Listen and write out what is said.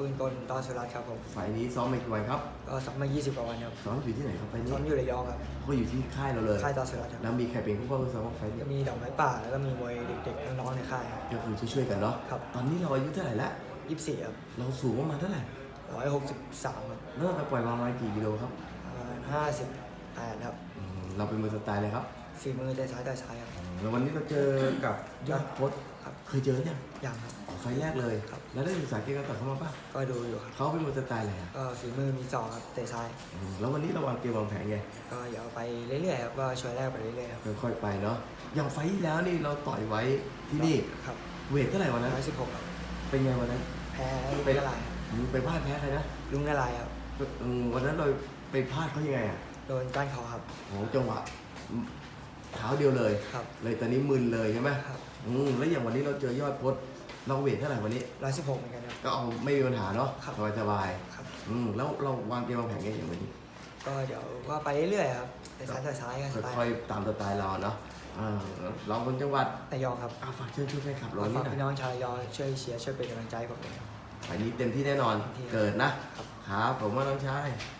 ปืนกลตอนสุรัตน์ครับผมไฟล์นี้ซ้อมมากี่วันครับก็สักมา20กว่าวันครับซ้อมอยู่ที่ไหนครับไฟล์นี้ซ้อมอยู่ระยองครับก็อยู่ที่ค่ายเราเลยค่ายตอนสุรัตน์ครับแล้วมีใครเป็นผู้ป้องกันซ้อมไฟล์นี้ก็มีดอกไม้ป่าแล้วก็มีมวยเด็กๆน้องๆในค่ายครับก็คือช่วยๆกันเนาะครับตอนนี้เราอายุเท่าไหร่ละ24ครับเราสูงประมาณเท่าไหร่163ครับแล้วเราไปปล่อยมาประมาณกี่กิโลครับประมาณ58ครับอืมเราเป็นมือสไตล์เลยครับฝีมือแต่ซ้ายแต่ซ้ายครับอืมแล้ววันนี้เราเจอกับยอดพจน์ครับเคยเจอเนี่ยงยังครับอ๋อ ไฟล์แรกเลยครับ แล้วได้ศึกษาเกมการต่อยเขามาป่ะก็ดูอยู่ครับ เขาเป็นมือสไตล์อะไรอะก็ฝีมือมีสองครับแต่ซ้ายอืมแล้ววันนี้เราวางเกมวางแผนไงก็เดี๋ยวไปเรื่อยๆครับก็ช่วยแรกไปเรื่อยๆครับค่อยๆไปเนาะอย่างไฟล์ที่แล้วนี่เราต่อยไว้ที่นี่ครับเวทเท่าไหร่วันนั้น116ครับเป็นไงวันนั้นแพ้ลุงนารายณ์ครับอืมไปพลาดแพ้ใครนะลุงนารายณ์ครับอืมวันนั้นเราไปพลาดเขายังไงอะโดนก้านคอครับโหจังหวะอืมเท้าเดียวเลย ครับ เลยตอนนี้มึนเลยใช่ไหมครับ อืมแล้วอย่างวันนี้เราเจอยอดพจน์ เราเวทเท่าไหร่วันนี้116เหมือนกันครับ ก็เอาไม่มีปัญหาเนาะครับ สบายสบายครับ ๆอืมแล้วเราวางเกมวางแผนไงอย่างวันนี้ก็เดี๋ยวก็ไปเรื่อยๆครับแต่ซ้ายแต่ซ้ายกันสไตค่อยล์ๆตามสไตล์เราเนาะอ่าเราคนจังหวัดระยองครับอาฝากเชิญชวนแฟนคลับเราก็นี่ฝากหน่อย พี่น้องชาวระยองช่วยเชียร์ช่วยเป็นกำลังใจให้ผมด้วยครับไฟล์นี้เต็มที่แน่นอน เต็มที่เกิดนะ ครับ ครับ ผมว่าน้องชายค